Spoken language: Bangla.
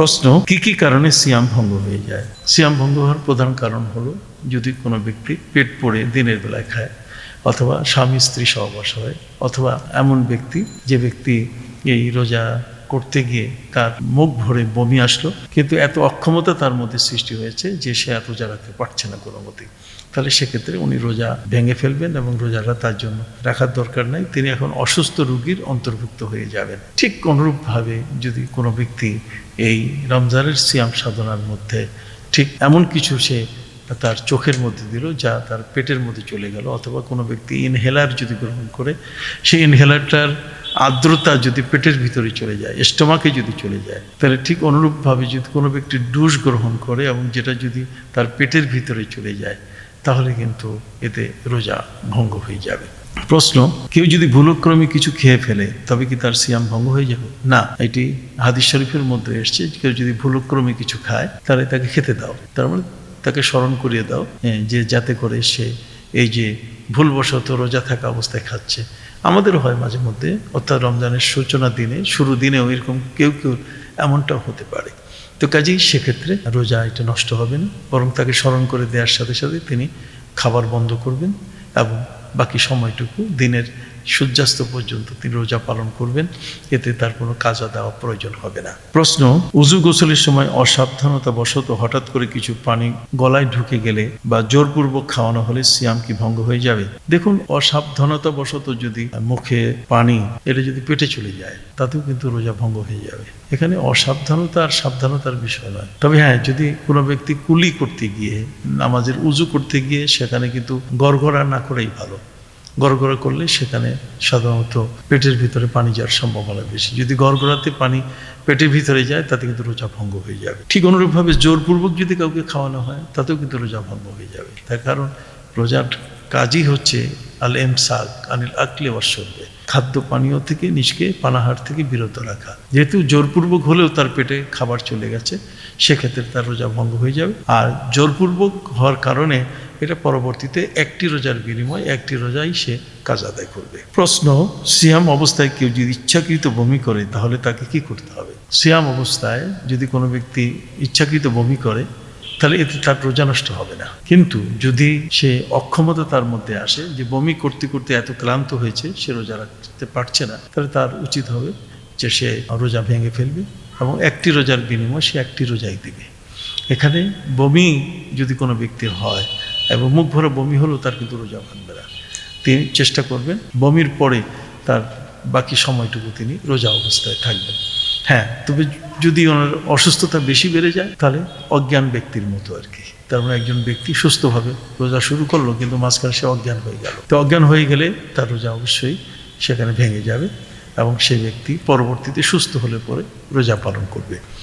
প্রশ্ন, কি কি কারণে সিয়াম ভঙ্গ হয়ে যায়? সিয়াম ভঙ্গ হওয়ার প্রধান কারণ হলো, যদি কোনো ব্যক্তি পেট পড়ে দিনের বেলায় খায়, অথবা স্বামী স্ত্রী সহবাস হয়, অথবা এমন ব্যক্তি, যে ব্যক্তি এই রোজা করতে গিয়ে তার মুখ ভরে বমি আসলো। কিন্তু এত অক্ষমতা তার মধ্যে সৃষ্টি হয়েছে যে সে রোজা রাখতে পারছে না কোনো মতেই তাহলে সেক্ষেত্রে উনি রোজা ভেঙে ফেলবেন এবং রোজাটা তার জন্য রাখার দরকার নাই। তিনি এখন অসুস্থ রোগীর অন্তর্ভুক্ত হয়ে যাবেন। ঠিক অনুরূপভাবে যদি কোনো ব্যক্তি এই রমজানের সিয়াম সাধনার মধ্যে ঠিক এমন কিছু সে তার চোখের মধ্যে দিল যা তার পেটের মধ্যে চলে গেল, অথবা কোনো ব্যক্তি ইনহেলার যদি গ্রহণ করে, সেই ইনহেলারটার আর্দ্রতা যদি পেটের ভিতরে চলে যায় স্টোমাকে যদি চলে যায় তাহলে ঠিক অনুরূপভাবে যদি কোনো ব্যক্তি ডুস গ্রহণ করে এবং যেটা যদি তার পেটের ভিতরে চলে যায় তাহলে কিন্তু এতে রোজা ভঙ্গ হয়ে যাবে। প্রশ্ন কেউ যদি ভুলক্রমে কিছু খেয়ে ফেলে তবে কি তার সিয়াম ভঙ্গ হয়ে যাবে? না এটি হাদিস শরীফের মধ্যে এসছে কেউ যদি ভুলক্রমে কিছু খায় তাহলে তাকে খেতে দাও। তার মানে তাকে স্মরণ করিয়ে দাও হ্যাঁ, যে যাতে করে সে এই যে ভুলবশত রোজা থাকা অবস্থায় খাচ্ছে। আমাদেরও হয় মাঝে মধ্যে, অর্থাৎ রমজানের সূচনা দিনে, শুরু দিনেও এরকম কেউ কেউ এমনটাও হতে পারে। তো কাজেই সেক্ষেত্রে রোজা এটা নষ্ট হবে না, বরং তাকে স্মরণ করে দেওয়ার সাথে সাথে তিনি খাবার বন্ধ করবেন এবং বাকি সময়টুকু দিনের সূর্যাস্ত পর্যন্ত তিনি রোজা পালন করবেন, এতে তার কোনো কাজা দেওয়া প্রয়োজন হবে না। প্রশ্ন, উজু গোসলের সময় অসাবধানতা বশত হঠাৎ করে কিছু পানি গলায় ঢুকে গেলে বা জোরপূর্বক খাওয়ানো হলে সিয়াম কি ভঙ্গ হয়ে যাবে? দেখুন, অসাবধানতা বশত যদি মুখে পানি, এটা যদি পেটে চলে যায়, তাতেও কিন্তু রোজা ভঙ্গ হয়ে যাবে। এখানে অসাবধানতা আর সাবধানতার বিষয় নয়। তবে হ্যাঁ যদি কোনো ব্যক্তি কুলি করতে গিয়ে, নামাজের উজু করতে গিয়ে, সেখানে কিন্তু গড়গড়া না করেই ভালো। গড়গড়া করলে সেখানে সাধারণত পেটের ভিতরে পানি যাওয়ার সম্ভাবনা বেশি। যদি গড়গড়াতে পানি পেটের ভিতরে যায়, তাতে কিন্তু রোজা ভঙ্গ হয়ে যাবে। ঠিক অনুরূপভাবে জোরপূর্বক যদি কাউকে খাওয়ানো হয়, তাতেও কিন্তু রোজা ভঙ্গ হয়ে যাবে। তার কারণ রোজার কাজই হচ্ছে আল এম সাক আনিল আকলে অশ্বর্বে খাদ্য পানীয় থেকে নিজকে পানাহার থেকে বিরত রাখা। যেহেতু জোরপূর্বক হলেও তার পেটে খাবার চলে গেছে, সেক্ষেত্রে তার রোজা ভঙ্গ হয়ে যাবে। আর জোরপূর্বক হওয়ার কারণে এটা পরবর্তীতে একটি রোজার বিনিময়ে একটি রোজাই সে কাজ আদায় করবে। প্রশ্ন, সিয়াম অবস্থায় কেউ যদি ইচ্ছাকৃত বমি করে, তাহলে তাকে কি করতে হবে? সিয়াম অবস্থায় যদি কোনো ব্যক্তি ইচ্ছাকৃত বমি করে তাহলে এতে তার রোজা নষ্ট হবে না। কিন্তু যদি সে অক্ষমতা তার মধ্যে আসে যে বমি করতে করতে এত ক্লান্ত হয়েছে, সে রোজা রাখতে পারছে না, তাহলে তার উচিত হবে যে সে রোজা ভেঙে ফেলবে এবং একটি রোজার বিনিময়ে সে একটি রোজাই দিবে। এখানে বমি যদি কোনো ব্যক্তির হয় এবং মুখ ভরে বমি হলেও তার কিন্তু রোজা ভাঙবে না। তিনি চেষ্টা করবেন বমির পরে তার বাকি সময়টুকু তিনি রোজা অবস্থায় থাকবেন। হ্যাঁ তবে যদি ওনার অসুস্থতা বেশি বেড়ে যায়, তাহলে অজ্ঞান ব্যক্তির মতো আর কি। তার মানে একজন ব্যক্তি সুস্থভাবে রোজা শুরু করল, কিন্তু মাঝখানে সে অজ্ঞান হয়ে গেল। তো অজ্ঞান হয়ে গেলে তার রোজা অবশ্যই সেখানে ভেঙে যাবে এবং সেই ব্যক্তি পরবর্তীতে সুস্থ হলে পরে রোজা পালন করবে।